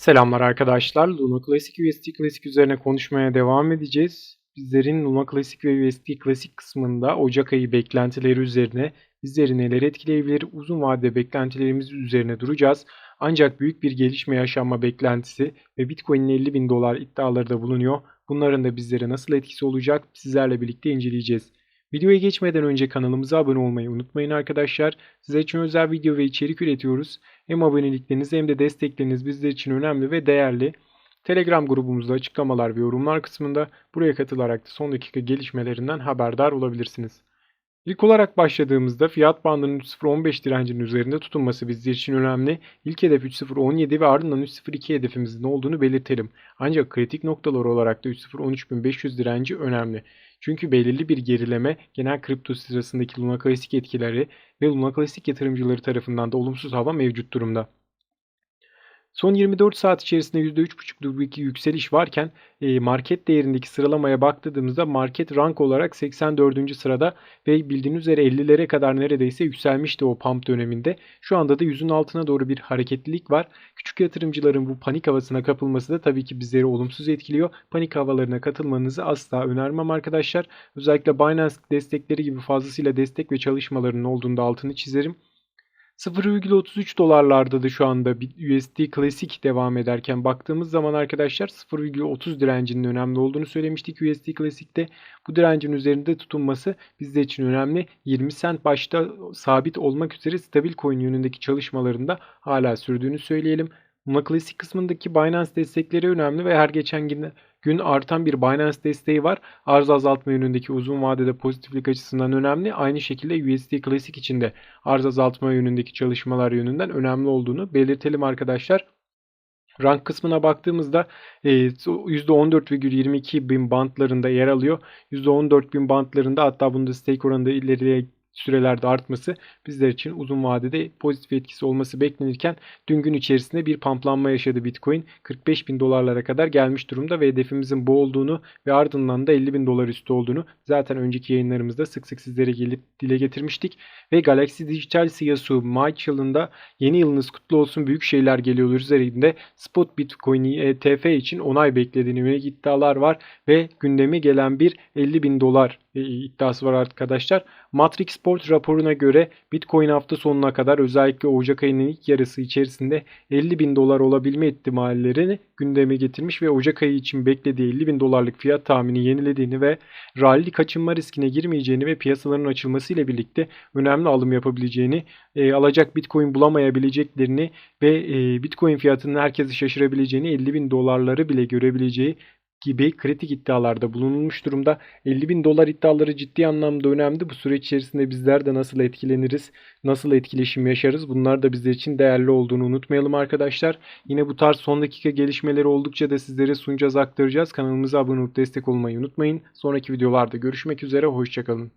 Selamlar arkadaşlar. Luna Classic USD Classic üzerine konuşmaya devam edeceğiz. Bizlerin Luna Classic ve USD Classic kısmında Ocak ayı beklentileri üzerine bizleri neler etkileyebilir uzun vadede beklentilerimiz üzerine duracağız. Ancak büyük bir gelişme yaşanma beklentisi ve Bitcoin'in 50 bin dolar iddiaları da bulunuyor. Bunların da bizlere nasıl etkisi olacak sizlerle birlikte inceleyeceğiz. Videoya geçmeden önce kanalımıza abone olmayı unutmayın arkadaşlar. Size için özel video ve içerik üretiyoruz. Hem abonelikleriniz hem de destekleriniz bizler için önemli ve değerli. Telegram grubumuzda açıklamalar ve yorumlar kısmında buraya katılarak da son dakika gelişmelerinden haberdar olabilirsiniz. İlk olarak başladığımızda fiyat bandının 3.015 direncinin üzerinde tutunması bizler için önemli. İlk hedef 3.017 ve ardından 3.02 hedefimizin olduğunu belirtelim. Ancak kritik noktalar olarak da 3.013.500 direnci önemli. Çünkü belirli bir gerileme genel kripto sırasındaki Luna Classic etkileri ve Luna Classic yatırımcıları tarafından da olumsuz hava mevcut durumda. Son 24 saat içerisinde %3,5'luk bir yükseliş varken e, market değerindeki sıralamaya baktığımızda market rank olarak 84. sırada ve bildiğiniz üzere 50'lere kadar neredeyse yükselmişti o pump döneminde. Şu anda da yüzün altına doğru bir hareketlilik var. Küçük yatırımcıların bu panik havasına kapılması da tabii ki bizleri olumsuz etkiliyor. Panik havalarına katılmanızı asla önermem arkadaşlar. Özellikle Binance destekleri gibi fazlasıyla destek ve çalışmalarının olduğunda altını çizerim. 0,33 dolarlarda da şu anda USD Classic devam ederken baktığımız zaman arkadaşlar 0,30 direncinin önemli olduğunu söylemiştik USD Classic'te. Bu direncin üzerinde tutunması bizler için önemli. 20 cent başta sabit olmak üzere stabil coin yönündeki çalışmalarında hala sürdüğünü söyleyelim. Luna Classic kısmındaki Binance destekleri önemli ve her geçen gün gün artan bir Binance desteği var. Arz azaltma yönündeki uzun vadede pozitiflik açısından önemli. Aynı şekilde USD Classic için de arz azaltma yönündeki çalışmalar yönünden önemli olduğunu belirtelim arkadaşlar. Rank kısmına baktığımızda %14,22 bin bantlarında yer alıyor. %14 bin bantlarında hatta bunda stake oranı da ileriye sürelerde artması bizler için uzun vadede pozitif etkisi olması beklenirken dün gün içerisinde bir pamplanma yaşadı Bitcoin. 45 bin dolarlara kadar gelmiş durumda ve hedefimizin bu olduğunu ve ardından da 50 bin dolar üstü olduğunu zaten önceki yayınlarımızda sık sık sizlere gelip dile getirmiştik. Ve Galaxy Digital CEO'su Mike yılında yeni yılınız kutlu olsun büyük şeyler geliyor üzerinde spot Bitcoin ETF için onay beklediğini yönelik iddialar var ve gündeme gelen bir 50 bin dolar iddiası var arkadaşlar. Matrix Sport raporuna göre Bitcoin hafta sonuna kadar özellikle Ocak ayının ilk yarısı içerisinde 50 bin dolar olabilme ihtimallerini gündeme getirmiş ve Ocak ayı için beklediği 50 bin dolarlık fiyat tahmini yenilediğini ve rally kaçınma riskine girmeyeceğini ve piyasaların açılması ile birlikte önemli alım yapabileceğini, e, alacak Bitcoin bulamayabileceklerini ve e, Bitcoin fiyatının herkesi şaşırabileceğini 50 bin dolarları bile görebileceği gibi kritik iddialarda bulunulmuş durumda. 50 bin dolar iddiaları ciddi anlamda önemli. Bu süreç içerisinde bizler de nasıl etkileniriz, nasıl etkileşim yaşarız bunlar da bizler için değerli olduğunu unutmayalım arkadaşlar. Yine bu tarz son dakika gelişmeleri oldukça da sizlere sunacağız, aktaracağız. Kanalımıza abone olup destek olmayı unutmayın. Sonraki videolarda görüşmek üzere, hoşçakalın.